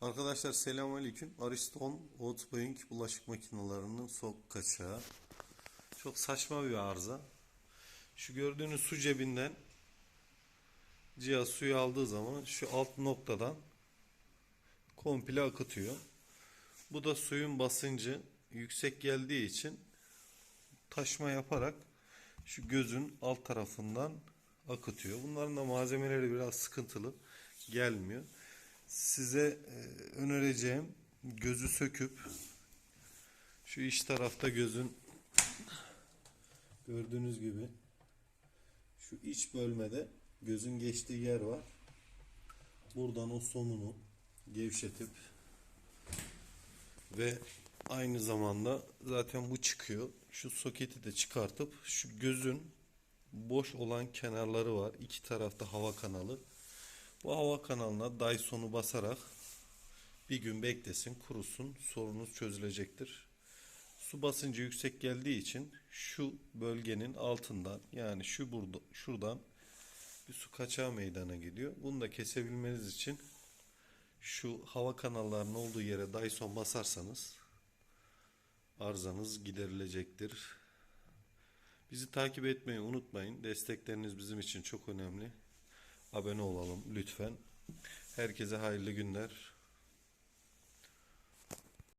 Arkadaşlar selamünaleyküm. Ariston Outgoing bulaşık makinelerinin sok kaçağı. Çok saçma bir arıza. Şu gördüğünüz su cebinden cihaz suyu aldığı zaman şu alt noktadan komple akıtıyor. Bu da suyun basıncı yüksek geldiği için taşma yaparak şu gözün alt tarafından akıtıyor. Bunların da malzemeleri biraz sıkıntılı gelmiyor. Size e, önereceğim gözü söküp şu iç tarafta gözün gördüğünüz gibi şu iç bölmede gözün geçtiği yer var. Buradan o somunu gevşetip ve aynı zamanda zaten bu çıkıyor. Şu soketi de çıkartıp şu gözün boş olan kenarları var. İki tarafta hava kanalı. Bu hava kanalına Dyson'u basarak bir gün beklesin, kurusun, sorunuz çözülecektir. Su basıncı yüksek geldiği için şu bölgenin altından yani şu burada şuradan bir su kaçağı meydana geliyor. Bunu da kesebilmeniz için şu hava kanallarının olduğu yere Dyson basarsanız arızanız giderilecektir. Bizi takip etmeyi unutmayın. Destekleriniz bizim için çok önemli. Abone olalım lütfen. Herkese hayırlı günler.